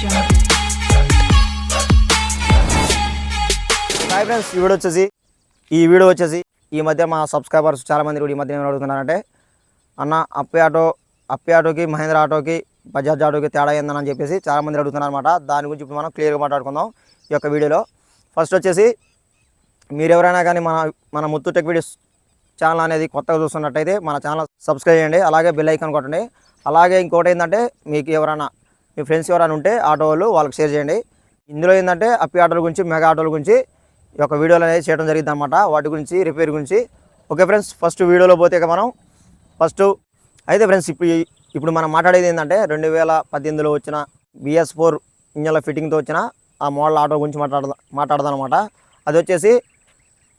Hi friends ఈ video వచ్చేసి ఈ వీడియో వచ్చేసి ఈ మధ్య మా సబ్స్క్రైబర్స్ చాలా మంది కూడా ఈ మధ్య ఏమైనా అడుగుతున్నారంటే అన్న అప్పే ఆటో అప్పే ఆటోకి మహేంద్ర ఆటోకి బజాజ్ ఆటోకి తేడా ఏందని చెప్పేసి చాలా మంది అడుగుతున్నారు అనమాట దాని గురించి ఇప్పుడు మనం క్లియర్గా మాట్లాడుకుందాం ఈ యొక్క వీడియోలో. ఫస్ట్ వచ్చేసి మీరు ఎవరైనా కానీ మన మన ముత్తు టెక్ వీడియోస్ ఛానల్ అనేది కొత్తగా చూస్తున్నట్టయితే మన ఛానల్ సబ్స్క్రైబ్ చేయండి. అలాగే బెల్ ఐకాన్ కొట్టండి. అలాగే ఇంకోటి ఏంటంటే మీకు ఎవరైనా మీ ఫ్రెండ్స్ ఎవరైనా ఉంటే ఆటో వాళ్ళు వాళ్ళకి షేర్ చేయండి. ఇందులో ఏంటంటే అప్పి ఆటోల గురించి మెగా ఆటోల గురించి ఈ యొక్క వీడియోలు అనేది చేయడం జరిగింది అనమాట వాటి గురించి రిపేర్ గురించి. ఓకే ఫ్రెండ్స్ ఫస్ట్ వీడియోలో పోతే మనం ఫస్ట్ అయితే ఫ్రెండ్స్ ఇప్పుడు ఇప్పుడు మనం మాట్లాడేది ఏంటంటే రెండు వేల పద్దెనిమిదిలో వచ్చిన బిఎస్ ఫోర్ ఇంజన్ల ఫిట్టింగ్తో వచ్చిన ఆ మోడల్ ఆటో గురించి మాట్లాడదా మాట్లాడదాం అనమాట అది వచ్చేసి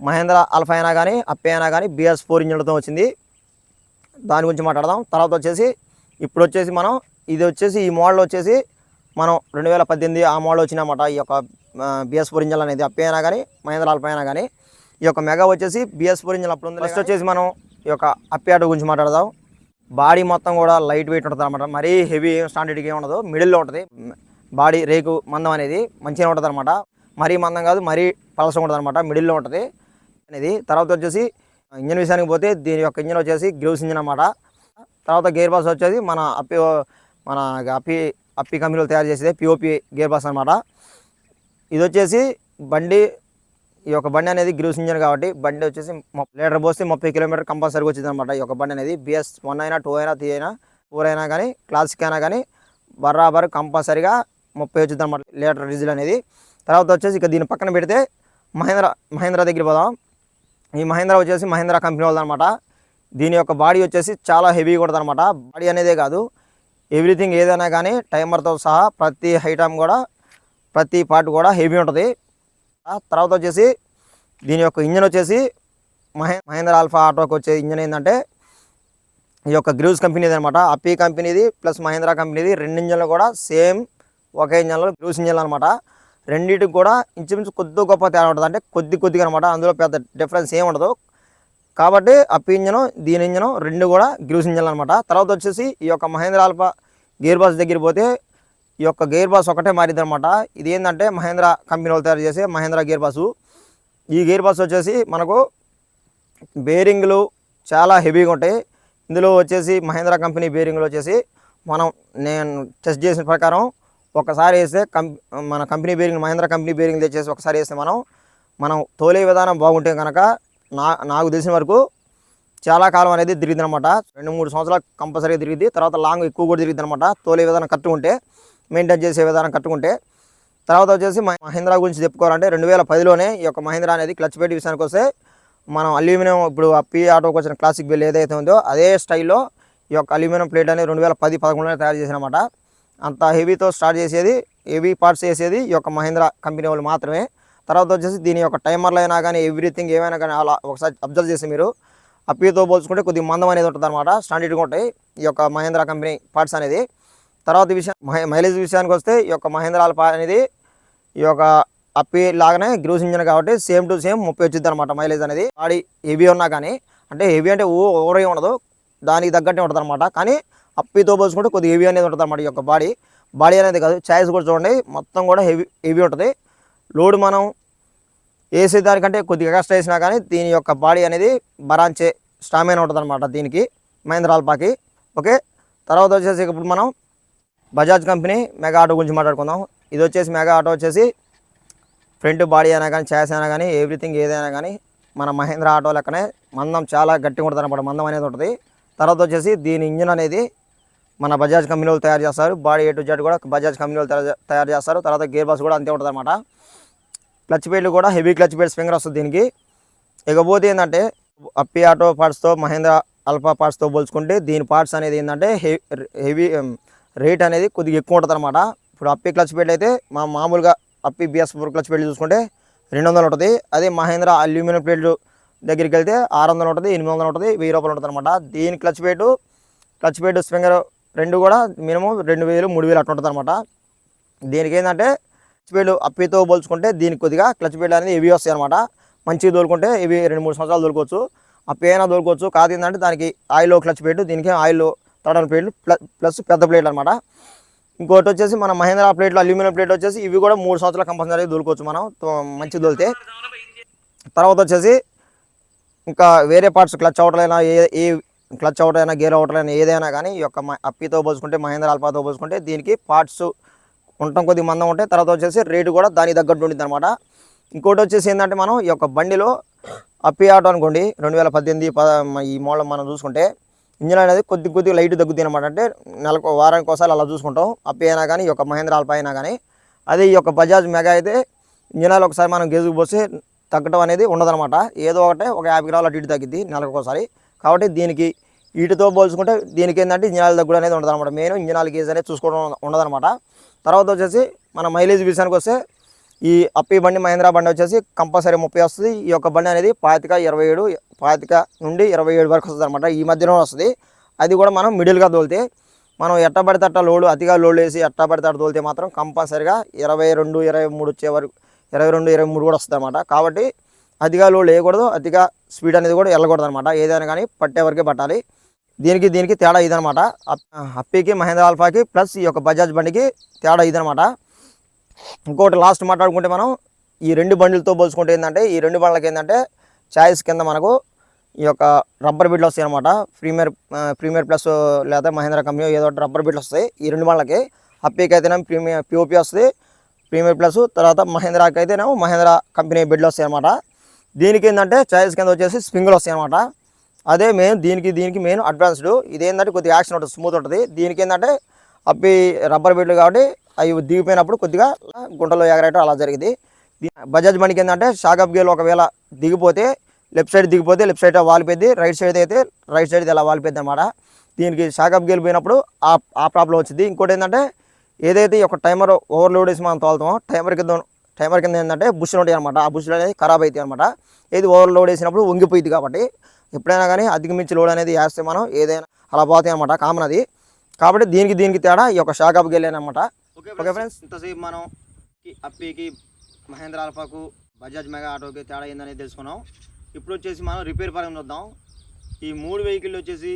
మహేంద్ర అల్ఫా అయినా కానీ అప్పే అయినా కానీ బిఎస్ ఫోర్ ఇంజన్లతో వచ్చింది. దాని గురించి మాట్లాడదాం. తర్వాత వచ్చేసి ఇప్పుడు వచ్చేసి మనం ఇది వచ్చేసి ఈ మోడల్ వచ్చేసి మనం రెండు వేల పద్దెనిమిది ఆ మోడల్ వచ్చినమాట ఈ యొక్క బిఎస్ పొరింజల్ అనేది అప్పే అయినా కానీ మహేంద్ర అల్ఫా అయినా కానీ ఈ యొక్క మెగా వచ్చేసి బిఎస్ ఫోర్ అప్పుడు ఉంది ఫస్ట్ వచ్చేసి మనం ఈ యొక్క అప్పే గురించి మాట్లాడదాం. బాడీ మొత్తం కూడా లైట్ వెయిట్ ఉంటుంది అనమాట మరీ హెవీ ఏం స్టాండర్డ్గా ఏమి ఉండదు. మిడిల్లో ఉంటుంది. బాడీ రేకు మందం అనేది మంచిగా ఉంటుంది అనమాట మరీ మందం కాదు మరీ పలసగా ఉంటుంది అనమాట మిడిల్లో ఉంటుంది అనేది. తర్వాత వచ్చేసి ఇంజన్ విషయానికి పోతే దీని యొక్క ఇంజన్ వచ్చేసి గ్రూవ్స్ ఇంజన్ అనమాట తర్వాత గేర్ బాక్స్ వచ్చేసి మన అప్పి మన అప్పి అప్పి కంపెనీలో తయారు చేసేది పిఓపి గేర్ బాక్స్ అనమాట ఇది వచ్చేసి బండి ఈ యొక్క బండి అనేది గ్రూస్ ఇంజన్ కాబట్టి బండి వచ్చేసి లీటర్ పోస్తే ముప్పై కిలోమీటర్ కంపల్సరీగా వచ్చింది అనమాట ఈ యొక్క బండి అనేది. బిఎస్ వన్ అయినా టూ అయినా త్రీ అయినా ఫోర్ అయినా కానీ క్లాసిక్ అయినా కానీ బరాబర్ కంపల్సరీగా ముప్పై వచ్చింది అనమాట లీటర్ డీజిల్ అనేది. తర్వాత వచ్చేసి ఇక దీని పక్కన పెడితే మహేంద్ర మహేంద్ర దగ్గర పోదాం. ఈ మహేంద్ర వచ్చేసి మహేంద్ర కంపెనీ వాళ్ళదనమాట దీని యొక్క బాడీ వచ్చేసి చాలా హెవీ ఉంటుంది అనమాట బాడీ అనేదే కాదు. ఎవ్రీథింగ్ ఏదైనా కానీ టైమర్తో సహా ప్రతి ఐటమ్ కూడా ప్రతి పార్ట్ కూడా హెవీ ఉంటుంది. తర్వాత వచ్చేసి దీని యొక్క ఇంజన్ వచ్చేసి మహే మహేంద్ర ఆల్ఫా ఆటోకి వచ్చే ఇంజన్ ఏంటంటే ఈ యొక్క గ్రూస్ కంపెనీది అనమాట అప్పీ కంపెనీది ప్లస్ మహేంద్ర కంపెనీది రెండు ఇంజన్లు కూడా సేమ్ ఒకే ఇంజన్లో గ్రూస్ ఇంజన్లు అనమాట రెండింటికి కూడా ఇంచుమించు కొద్ది గొప్ప తేడా ఉంటుంది. అంటే కొద్ది కొద్దిగా అనమాట అందులో పెద్ద డిఫరెన్స్ ఏమి ఉండదు. కాబట్టి అప్పి ఇంజను దీని ఇంజను రెండు కూడా గ్రూస్ ఇంజన్లు అనమాట తర్వాత వచ్చేసి ఈ యొక్క మహేంద్ర ఆల్ఫా గేర్ బాక్స్ దగ్గర పోతే ఈ యొక్క గేర్ బాక్స్ ఒకటే మారిద్ది అనమాట ఇది ఏంటంటే మహేంద్ర కంపెనీ వాళ్ళు తయారు చేసే మహేంద్ర గేర్ బాసు ఈ గేర్ బాక్స్ వచ్చేసి మనకు బేరింగ్లు చాలా హెవీగా ఉంటాయి. ఇందులో వచ్చేసి మహేంద్ర కంపెనీ బేరింగ్లు వచ్చేసి మనం నేను టెస్ట్ చేసిన ప్రకారం ఒకసారి వేస్తే మన company bearing Mahindra company bearing తెచ్చేసి ఒకసారి వేస్తే మనం మనం తోలే విధానం బాగుంటే కనుక నా నాకు తెలిసిన వరకు చాలా కాలం అనేది తిరిగింది అనమాట రెండు మూడు సంవత్సరాలు కంపల్సరీగా తిరిగింది. తర్వాత లాంగ్ ఎక్కువ కూడా తిరిగింది అనమాట తోలే విధానం కట్టుకుంటే మెయింటైన్ చేసే విధానం కట్టుకుంటే. తర్వాత వచ్చేసి మహీంద్రా గురించి చెప్పుకోవాలంటే రెండు వేల పదిలోనే ఈ యొక్క మహీంద్రా అనేది క్లచ్ పెట్టి విషయానికి వస్తే మనం అల్యూమినియం ఇప్పుడు ఆ పి ఆటోకి వచ్చిన క్లాసిక్ బిల్ ఏదైతే ఉందో అదే స్టైల్లో ఈ యొక్క అల్యూమినియం ప్లేట్ అనేది రెండు వేల పది పదకొండులో తయారు చేసినమాట. అంత హెవీతో స్టార్ట్ చేసేది హెవీ పార్ట్స్ చేసేది ఈ యొక్క మహీంద్రా కంపెనీ వాళ్ళు మాత్రమే. తర్వాత వచ్చేసి దీని యొక్క టైమర్లు అయినా కానీ ఎవ్రీథింగ్ ఏమైనా కానీ అలా ఒకసారి అబ్జర్వ్ చేసి మీరు అప్పీతో పోల్చుకుంటే కొద్దిగా మందం అనేది ఉంటుంది అనమాట స్టాండర్డ్గా ఉంటాయి. ఈ యొక్క మహేంద్ర కంపెనీ పార్ట్స్ అనేది. తర్వాత విషయం మైలేజ్ విషయానికి వస్తే ఈ యొక్క మహేంద్ర ఆల్ఫా అనేది ఈ యొక్క అప్పి లాగానే గ్రూస్ ఇంజన్ కాబట్టి సేమ్ టు సేమ్ ముప్పై వచ్చింది అనమాట మైలేజ్ అనేది. బాడీ హెవీ ఉన్నా కానీ అంటే హెవీ అంటే ఓవర్ ఉండదు. దానికి తగ్గట్టే ఉంటుంది అనమాట కానీ అప్పితో పోల్చుకుంటే కొద్దిగా హెవీ అనేది ఉంటుంది అనమాట ఈ యొక్క బాడీ. బాడీ అనేది కాదు ఛాయిస్ కూడా చూడండి. మొత్తం కూడా హెవీ హెవీ ఉంటుంది. లోడ్ మనం వేసే దానికంటే కొద్దిగా ఎక్స్ట్రా వేసినా కానీ దీని యొక్క బాడీ అనేది బరాంచే స్టామినా ఉంటుంది అనమాట దీనికి మహేంద్ర ఆల్పాకి. ఓకే తర్వాత వచ్చేసి ఇప్పుడు మనం బజాజ్ కంపెనీ మెగా ఆటో గురించి మాట్లాడుకుందాం. ఇది వచ్చేసి మెగా ఆటో వచ్చేసి ఫ్రంట్ బాడీ అయినా కానీ ఛాయస్ అయినా కానీ ఎవ్రీథింగ్ ఏదైనా కానీ మన మహేంద్ర ఆటో లెక్కనే మందం చాలా గట్టిగా ఉంటుంది అనమాట మందం అనేది ఉంటుంది. తర్వాత వచ్చేసి దీని ఇంజిన్ అనేది మన బజాజ్ కంపెనీ వాళ్ళు తయారు చేస్తారు. బాడీ ఏ టు జెడ్ కూడా బజాజ్ కంపెనీ వాళ్ళు తయారు తయారు చేస్తారు. తర్వాత గేర్ బాక్స్ కూడా అంతే ఉంటుంది అనమాట క్లచ్ ప్లేట్లు కూడా హెవీ క్లచ్ ప్లేట్స్ స్ప్రింగర్ వస్తుంది దీనికి. ఇకపోతే ఏంటంటే అప్పి ఆటో పార్ట్స్తో మహేంద్ర అల్ఫా పార్ట్స్తో పోల్చుకుంటే దీని పార్ట్స్ అనేది ఏంటంటే హెవీ రేట్ అనేది కొద్దిగా ఎక్కువ ఉంటుంది అనమాట ఇప్పుడు అప్పి క్లచ్ ప్లేట్ అయితే మా మామూలుగా అప్పి బిఎస్ ఫోర్ క్లచ్ ప్లేట్లు చూసుకుంటే రెండు వందలు ఉంటుంది. అదే మహేంద్ర అల్యూమినియం ప్లేట్లు దగ్గరికి వెళ్తే ఆరు వందలు ఉంటుంది ఎనిమిది వందలు ఉంటుంది వెయ్యి రూపాయలు ఉంటుంది అనమాట దీని క్లచ్ ప్లేటు క్లచ్ ప్లేట్ స్ప్రింగర్ రెండు కూడా మినిమం రెండు వేలు మూడు వేలు అట్లా ఉంటుంది అనమాట దీనికి ఏంటంటే క్లచ్ పేలు అప్పితో పోల్చుకుంటే దీనికి కొద్దిగా క్లచ్ పేలు అనేది ఇవి వస్తాయి అనమాట మంచిగా దోలుకుంటే ఇవి రెండు మూడు సంవత్సరాలు తోలుకోవచ్చు అప్పి అయినా తోలుకోవచ్చు కాదు ఏంటంటే దానికి ఆయిల్ క్లచ్ ప్లేట్ దీనికి ఆయిల్ తడన ప్లేట్లు ప్లస్ ప్లస్ పెద్ద ప్లేట్ అనమాట ఇంకోటి వచ్చేసి మన మహేంద్ర ప్లేట్లు అల్యూమినియం ప్లేట్ వచ్చేసి ఇవి కూడా మూడు సంవత్సరాలు కంపల్సరీ దొలుకోవచ్చు మనం. తో- మంచి దొలితే. తర్వాత వచ్చేసి ఇంకా వేరే పార్ట్స్ క్లచ్ అవుట్లైనా ఏ ఏ క్లచ్ అవుట్ అయినా గేర్ అవుట్ అయినా ఏదైనా కానీ ఈ యొక్క అప్పితో పోల్చుకుంటే మహేంద్ర అల్పాతో పోల్చుకుంటే దీనికి పార్ట్స్ ఉండటం కొద్దిగా మందం ఉంటాయి తర్వాత వచ్చేసి రేటు కూడా దానికి తగ్గట్టు ఉంటుంది అనమాట ఇంకోటి వచ్చేసి ఏంటంటే మనం ఈ యొక్క బండిలో అప్పి ఆటో అనుకోండి రెండు వేల పద్దెనిమిది పద ఈ మోడల్ మనం చూసుకుంటే ఇంజిన్ అనేది కొద్ది కొద్దిగా లైట్ తగ్గుతుంది అనమాట అంటే నెలకు వారానికి ఒకసారి అలా చూసుకుంటాం. అప్పి అయినా కానీ ఈ యొక్క మహేంద్ర అయినా కానీ. అదే ఈ యొక్క బజాజ్ మెగా అయితే ఇంజనాలు ఒకసారి మనం గేజుకు పోసి తగ్గడం అనేది ఉండదనమాట ఏదో ఒకటే ఒక యాభై గ్రాములు అటు ఇటు తగ్గిద్ది నెలకు ఒకసారి. కాబట్టి దీనికి వీటితో పోల్చుకుంటే దీనికి ఏంటంటే ఇంజనాల దగ్గర అనేది ఉండదు అనమాట మెయిన్ ఇంజనాల గేజ్ అనేది చూసుకోవడం ఉండదనమాట తర్వాత వచ్చేసి మన మైలేజ్ విషయానికి వస్తే ఈ అప్పి బండి మహేంద్ర బండి వచ్చేసి కంపల్సరీ ముప్పై వస్తుంది. ఈ యొక్క బండి అనేది పాతిక ఇరవై ఏడు పాతిక నుండి ఇరవై ఏడు వరకు వస్తుంది అనమాట ఈ మధ్యలో వస్తుంది. అది కూడా మనం మిడిల్గా తోలితే మనం ఎట్ట పడితే అట్ట లోడు అతిగా లోడ్ వేసి ఎట్ట పడితే అట్ట తోలితే మాత్రం కంపల్సరీగా ఇరవై రెండు ఇరవై మూడు వచ్చే వరకు ఇరవై రెండు ఇరవై మూడు కూడా వస్తుంది అనమాట కాబట్టి అతిగా లోడ్ వేయకూడదు. అతిగా స్పీడ్ అనేది కూడా వెళ్ళకూడదు అనమాట ఏదైనా కానీ పట్టే వరకే పట్టాలి. దీనికి దీనికి తేడా ఇదనమాట అప్పీకి మహేంద్ర ఆల్ఫాకి ప్లస్ ఈ యొక్క బజాజ్ బండికి తేడా ఇదనమాట ఇంకోటి లాస్ట్ మాట్లాడుకుంటే మనం ఈ రెండు బండిలతో పోల్చుకుంటే ఏంటంటే ఈ రెండు బండ్లకి ఏంటంటే ఛాయిస్ కింద మనకు ఈ యొక్క రబ్బర్ బిడ్లు వస్తాయి అనమాట ప్రీమియర్ ప్రీమియర్ ప్లస్ లేదా మహేంద్ర కంపెనీ ఏదో ఒకటి రబ్బర్ బిడ్లు వస్తాయి. ఈ రెండు బండ్లకి అప్పీకి అయితే ప్రీమియర్ పిఓపి వస్తుంది. ప్రీమియర్ ప్లస్ తర్వాత మహేంద్రాకి అయితేనేమో మహేంద్ర కంపెనీ బిడ్లు వస్తాయి అనమాట దీనికి ఏంటంటే ఛాయిస్ కింద వచ్చేసి స్ప్రింగులు వస్తాయి అనమాట అదే మెయిన్ దీనికి దీనికి మెయిన్ అడ్వాన్స్డ్ ఇది ఏంటంటే కొద్దిగా యాక్షన్ ఉంటుంది స్మూత్ ఉంటుంది. దీనికి ఏంటంటే అప్పి రబ్బర్ బెడ్లు కాబట్టి అవి దిగిపోయినప్పుడు కొద్దిగా గుంటలో ఎగరేయటం అలా జరిగింది. బజాజ్ మనీకి ఏంటంటే షాకప్ గేర్లు ఒకవేళ దిగిపోతే లెఫ్ట్ సైడ్ దిగిపోతే లెఫ్ట్ సైడ్ వాలిపోయింది రైట్ సైడ్ అయితే రైట్ సైడ్ ఇలా వాలిపోయింది అనమాట దీనికి షాకప్ గేర్లు పోయినప్పుడు ఆ ఆ ప్రాబ్లం వచ్చింది. ఇంకోటి ఏంటంటే ఏదైతే ఒక టైమర్ ఓవర్లోడ్ వేసి మనం తోలుతామో టైమర్ కింద టైమర్ కింద ఏంటంటే బుష్లు ఉంటాయి అనమాట. ఆ బుష్లు అనేది ఖరాబ్ అవుతాయి అనమాట. ఇది ఓవర్లోడ్ వేసినప్పుడు వంగిపోయింది కాబట్టి ఎప్పుడైనా కానీ అధిగమించి లోడ్ అనేది వేస్తే మనం ఏదైనా అలా పోతాయి అనమాట కామన్ అది. కాబట్టి దీనికి దీనికి తేడా ఈ యొక్క షాకప్ గేర్ అనమాట. ఓకే ఫ్రెండ్స్ ఇంతసేపు మనం అప్పీకి మహేంద్ర ఆల్ఫాకు బజాజ్ మెగా ఆటోకి తేడా ఏందనేది తెలుసుకున్నాం. ఇప్పుడు వచ్చేసి మనం రిపేర్ పరంగా చూద్దాం ఈ మూడు వెహికల్ వచ్చేసి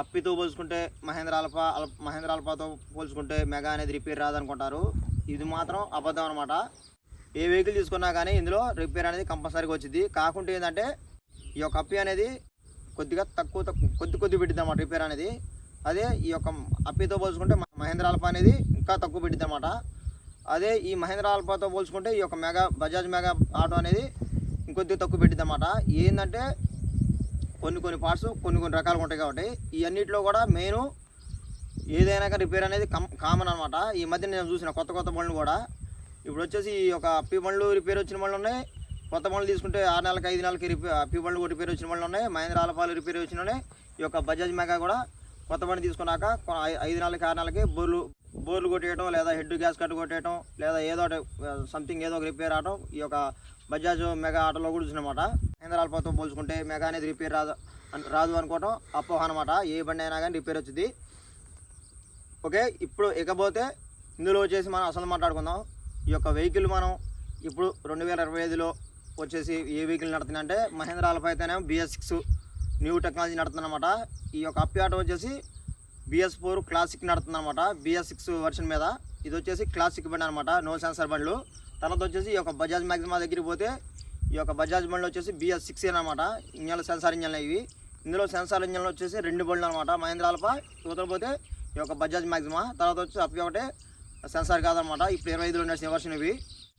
అప్పితో పోల్చుకుంటే మహేంద్ర ఆల్ఫా మహేంద్ర ఆల్ఫాతో పోల్చుకుంటే మెగా అనేది రిపేర్ రాదనుకుంటారు. ఇది మాత్రం అబద్ధం అనమాట ఏ వెహికల్ తీసుకున్నా కానీ ఇందులో రిపేర్ అనేది కంపల్సరీగా వచ్చింది కాకుంటే ఏంటంటే ఈ యొక్క అప్పి అనేది కొద్దిగా తక్కువ తక్కువ కొద్ది కొద్ది పెట్టింది అనమాట రిపేర్ అనేది. అదే ఈ యొక్క అప్పితో పోల్చుకుంటే మహేంద్ర ఆల్ఫా అనేది ఇంకా తక్కువ పెట్టింది అనమాట అదే ఈ మహేంద్ర ఆల్ఫాతో పోల్చుకుంటే ఈ యొక్క మెగా బజాజ్ మెగా ఆటో అనేది ఇంకొద్దిగా తక్కువ పెట్టింది అనమాట ఏంటంటే కొన్ని కొన్ని పార్ట్స్ కొన్ని కొన్ని రకాలుగా ఉంటాయి కాబట్టి ఈ కూడా మెయిన్ ఏదైనా కానీ రిపేర్ అనేది కం కామన్ అనమాట ఈ మధ్య నేను చూసిన కొత్త కొత్త బండ్లు కూడా. ఇప్పుడు వచ్చేసి ఈ యొక్క అప్పి బండ్లు రిపేర్ వచ్చిన బండ్లు ఉన్నాయి. కొత్త బండ్లు తీసుకుంటే ఆరు నెలలకి ఐదు నెలలకి రిపేర్ అప్పి బండ్లు కూడా రిపేర్ వచ్చిన బండ్లు ఉన్నాయి. మహేంద్ర ఆలపాలు రిపేర్ వచ్చిన ఉన్నాయి. ఈ యొక్క బజాజ్ మెగా కూడా కొత్త బండి తీసుకున్నాక ఐదు నెలలకి ఆరు నెలలకి బోర్లు బోర్లు కొట్టేయటం లేదా హెడ్ గ్యాస్ కట్ కొట్టేయటం లేదా ఏదో ఒకటి సంథింగ్ ఏదో ఒక రిపేర్ ఆటం ఈ యొక్క బజాజ్ మెగా ఆటోలో కూడా చూసినమాట మహేంద్ర ఆల్పాతో పోల్చుకుంటే మెగా అనేది రిపేర్ రాదు రాదు అనుకోవటం అపోహ అనమాట ఏ బండి అయినా కానీ రిపేర్ వచ్చింది ఓకే? ఇప్పుడు ఇకపోతే ఇందులో వచ్చేసి మనం అసలు మాట్లాడుకుందాం. ఈ యొక్క వెహికల్ మనం ఇప్పుడు రెండు వేల ఇరవై ఐదులో వచ్చేసి ఏ వెహికల్ నడుతుందంటే మహేంద్ర ఆల్ఫా అయితేనేమో బిఎస్ సిక్స్ న్యూ టెక్నాలజీ నడుతుందన్నమాట. ఈ యొక్క అప్పి ఆటో వచ్చేసి బిఎస్ ఫోర్ క్లాసిక్ నడుతుందన్నమాట. బిఎస్ సిక్స్ వర్షన్ మీద. ఇది వచ్చేసి క్లాసిక్ బండి అనమాట నో సెన్సర్ బండ్లు. తర్వాత వచ్చేసి ఈ యొక్క బజాజ్ మ్యాక్సిమా దగ్గరికి పోతే ఈ యొక్క బజాజ్ బండ్లు వచ్చేసి బిఎస్ సిక్స్ అనమాట ఇంజన్లు సెన్సార్ ఇంజన్లు ఇవి. ఇందులో సెన్సార్ ఇంజన్లు వచ్చేసి రెండు బండ్లు అనమాట మహేంద్ర ఆల్ఫా పోతే ఈ యొక్క బజాజ్ మ్యాక్సిమా తర్వాత వచ్చి అప్పి ఒకటే సెన్సార్ కాదనమాట. ఇప్పుడు ఇరవై ఐదులో నడిచిన వర్షన్ ఇవి.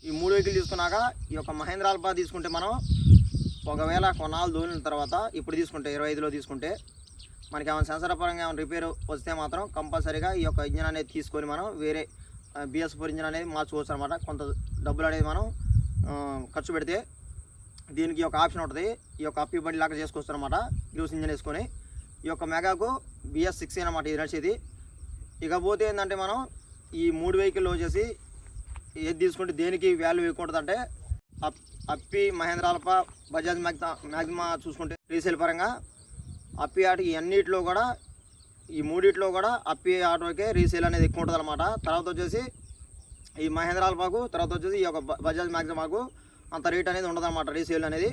ఈ మూడు వెహికల్ తీసుకున్నాక ఈ యొక్క మహేంద్ర ఆల్ఫా తీసుకుంటే మనం ఒకవేళ కొన్నాళ్ళు దూరిన తర్వాత ఇప్పుడు తీసుకుంటే ఇరవై ఐదులో తీసుకుంటే మనకి ఏమైనా సెన్సార్ పరంగా ఏమైనా రిపేర్ వస్తే మాత్రం కంపల్సరీగా ఈ యొక్క ఇంజిన్ అనేది తీసుకొని మనం వేరే బిఎస్ ఫోర్ ఇంజిన్ అనేది మార్చుకోవచ్చు అనమాట. కొంత డబ్బులు అనేది మనం ఖర్చు పెడితే దీనికి ఒక ఆప్షన్ ఉంటుంది. ఈ యొక్క అప్పి బండి లాగా చేసుకోవచ్చు అనమాట. గ్లూస్ ఇంజిన్ వేసుకొని ఈ యొక్క మెగాకు బిఎస్ సిక్స్ అనమాట ఇది నడిచేది ఇకపోతే ఏంటంటే మనం ఈ మూడు వెహికల్ వచ్చేసి ఏది తీసుకుంటే దేనికి వాల్యూ ఎక్కువ అంటే అప్ అప్పి మహేంద్రాలప బజాజ్ మ్యాగ్మా మ్యాగ్మా చూసుకుంటే రీసేల్ పరంగా అప్పి ఆట ఈ అన్నిటిలో కూడా ఈ మూడిట్లో కూడా అప్పి ఆటోకే రీసేల్ అనేది ఎక్కువ ఉంటుంది అనమాట తర్వాత వచ్చేసి ఈ మహేంద్రాలపాకు తర్వాత వచ్చేసి ఈ యొక్క బజాజ్ మ్యాగ్జిమాకు అంత రేట్ అనేది ఉండదు అనమాట రీసేల్ అనేది.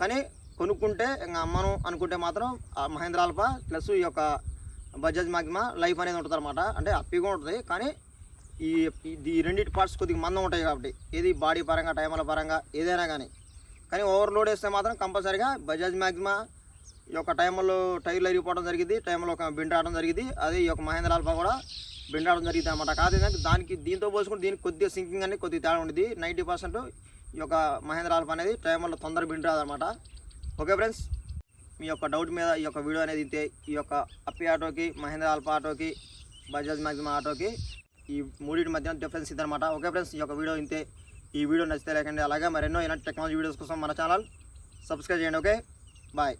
కానీ కొనుక్కుంటే ఇంకా అమ్మను అనుకుంటే మాత్రం ఆ మహేంద్రాలప ప్లస్ ఈ యొక్క బజాజ్ మాగ్మా లైఫ్ అనేది ఉంటుంది అనమాట అంటే అప్పిగా ఉంటుంది కానీ ఈ ఈ- రెండింటి పార్ట్స్ కొద్దిగా మందం ఉంటాయి కాబట్టి ఏది బాడీ పరంగా టైముల పరంగా ఏదైనా కానీ. కానీ ఓవర్లోడ్ వేస్తే మాత్రం కంపల్సరీగా బజాజ్ మ్యాగ్మా ఈ యొక్క టైంలో టైర్లు అరిగిపోవడం జరిగింది టైంలో ఒక బిండ్ ఆడడం జరిగింది అదే ఈ యొక్క మహేంద్ర ఆల్ఫా కూడా బిండ్ ఆడడం జరిగింది అనమాట కాదు ఏంటంటే దానికి దీంతో పోసుకుని దీనికి కొద్దిగా సింకింగ్ అనేది కొద్దిగా తేడా ఉంటుంది నైంటీ పర్సెంట్ ఈ యొక్క మహేంద్ర ఆల్ఫా అనేది టైంలో తొందర బిండ్ రాదనమాట ఓకే ఫ్రెండ్స్ మీ యొక్క డౌట్ మీద ఈ యొక్క వీడియో అనేది ఇంతే. ఈ యొక్క అప్పి ఆటోకి మహేంద్ర ఆల్ఫా ఆటోకి బజాజ్ మ్యాక్సిమం ఆటోకి ఈ మూడింటి మధ్య డిఫరెన్స్ ఇదనమాట ఓకే ఫ్రెండ్స్ ఈ యొక్క వీడియో ఇంతే. ఈ వీడియో నచ్చితే లేకండి అలాగే మరెన్నో ఇలాంటి టెక్నాలజీ వీడియోస్ కోసం మన ఛానల్ సబ్స్క్రైబ్ చేయండి ఓకే? బాయ్